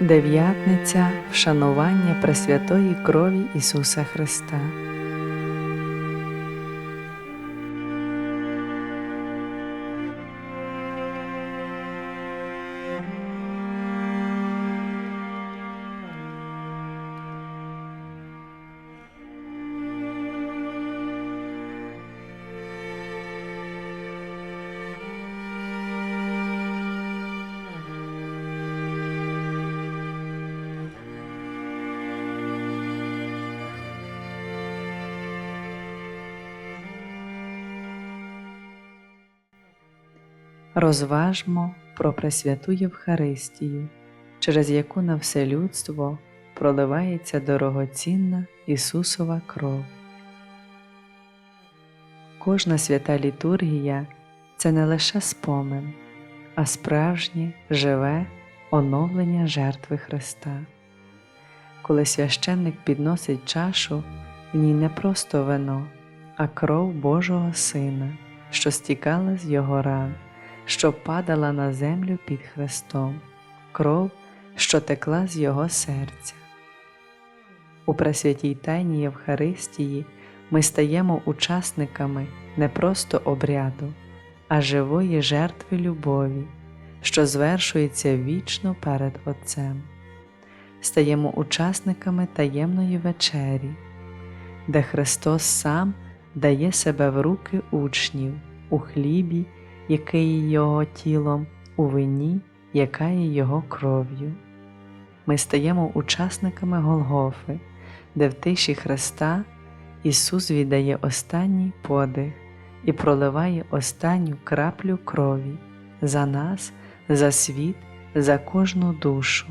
Дев'ятниця вшанування Пресвятої крові Ісуса Христа. Розважмо про Пресвяту Євхаристію, через яку на все людство проливається дорогоцінна Ісусова кров. Кожна свята літургія це не лише спомин, а справжнє живе оновлення жертви Христа. Коли священник підносить чашу, в ній не просто вино, а кров Божого Сина, що стікала з його ран що падала на землю під Христом, кров, що текла з Його серця. У Пресвятій Тайні Євхаристії ми стаємо учасниками не просто обряду, а живої жертви любові, що звершується вічно перед Отцем. Стаємо учасниками таємної вечері, де Христос сам дає себе в руки учнів у хлібі який Його тілом, у вині, яка є Його кров'ю. Ми стаємо учасниками Голгофи, де в тиші Христа Ісус віддає останній подих і проливає останню краплю крові за нас, за світ, за кожну душу.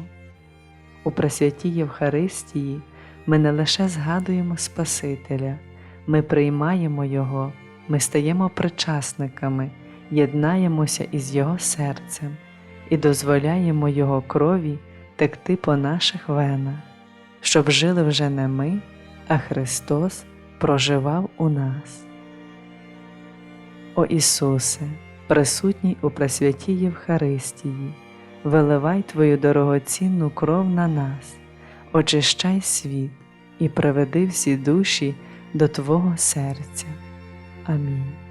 У Пресвятій Євхаристії ми не лише згадуємо Спасителя, ми приймаємо Його, ми стаємо причасниками єднаємося із Його серцем і дозволяємо Його крові текти по наших венах, щоб жили вже не ми, а Христос проживав у нас. О Ісусе, присутній у Пресвятій Євхаристії, виливай Твою дорогоцінну кров на нас, очищай світ і приведи всі душі до Твого серця. Амінь.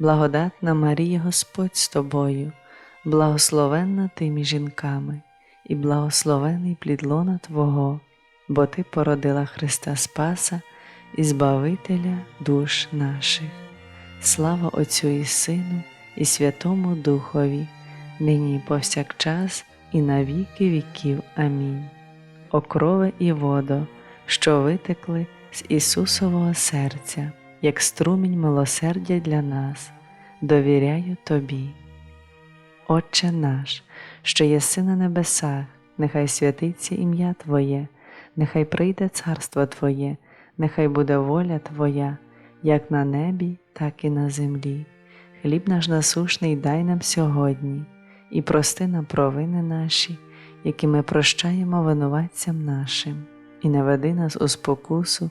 Благодатна Марія Господь з тобою, благословенна ти між жінками, і благословений плід лона Твого, бо Ти породила Христа Спаса і Збавителя душ наших. Слава Отцю і Сину, і Святому Духові, нині повсякчас, і на віки віків. Амінь. Окрове і водо, що витекли з Ісусового серця як струмінь милосердя для нас, довіряю Тобі. Отче наш, що єси на небесах, нехай святиться ім'я Твоє, нехай прийде царство Твоє, нехай буде воля Твоя, як на небі, так і на землі. Хліб наш насушний дай нам сьогодні, і прости нам провини наші, які ми прощаємо винуватцям нашим, і не веди нас у спокусу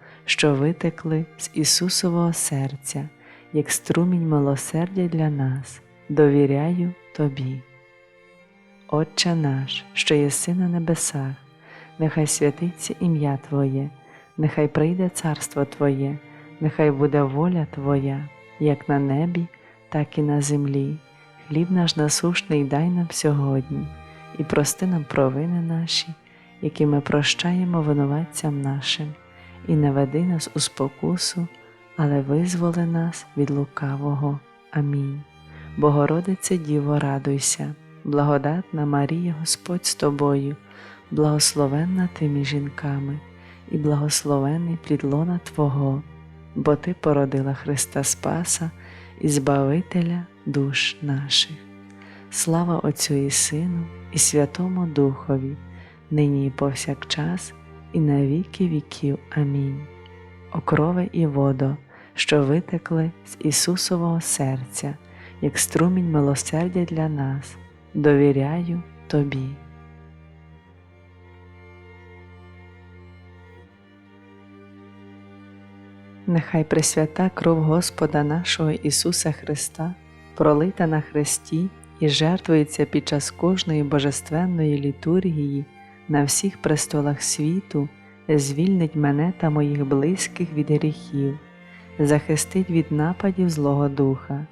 що витекли з Ісусового серця, як струмінь милосердя для нас, довіряю Тобі. Отче наш, що єси на небесах, нехай святиться ім'я Твоє, нехай прийде царство Твоє, нехай буде воля Твоя, як на небі, так і на землі. Хліб наш насушний дай нам сьогодні, і прости нам провини наші, які ми прощаємо винуватцям нашим, і не веди нас у спокусу, але визволи нас від лукавого. Амінь. Богородице Діво, радуйся, благодатна Марія, Господь з тобою, благословенна ти між жінками, і благословений плід лона Твого, бо Ти породила Христа Спаса і Збавителя душ наших. Слава Отцю і Сину, і Святому Духові, нині і повсякчас, і на віки віків. Амінь. Окрови і водо, що витекли з Ісусового серця, як струмінь милосердя для нас, довіряю Тобі. Нехай пресвята кров Господа нашого Ісуса Христа, пролита на хресті і жертвується під час кожної божественної літургії на всіх престолах світу, звільнить мене та моїх близьких від гріхів, захистить від нападів Злого Духа,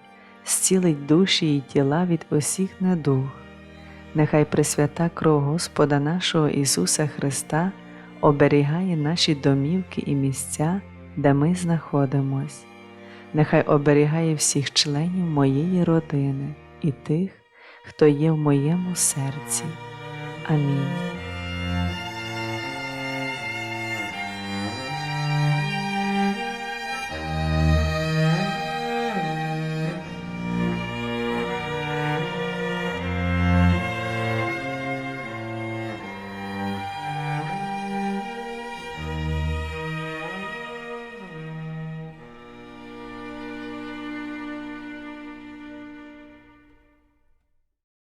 зцілить душі і тіла від усіх недуг. Нехай пресвята кров Господа нашого Ісуса Христа оберігає наші домівки і місця, де ми знаходимось. Нехай оберігає всіх членів моєї родини і тих, хто є в моєму серці. Амінь.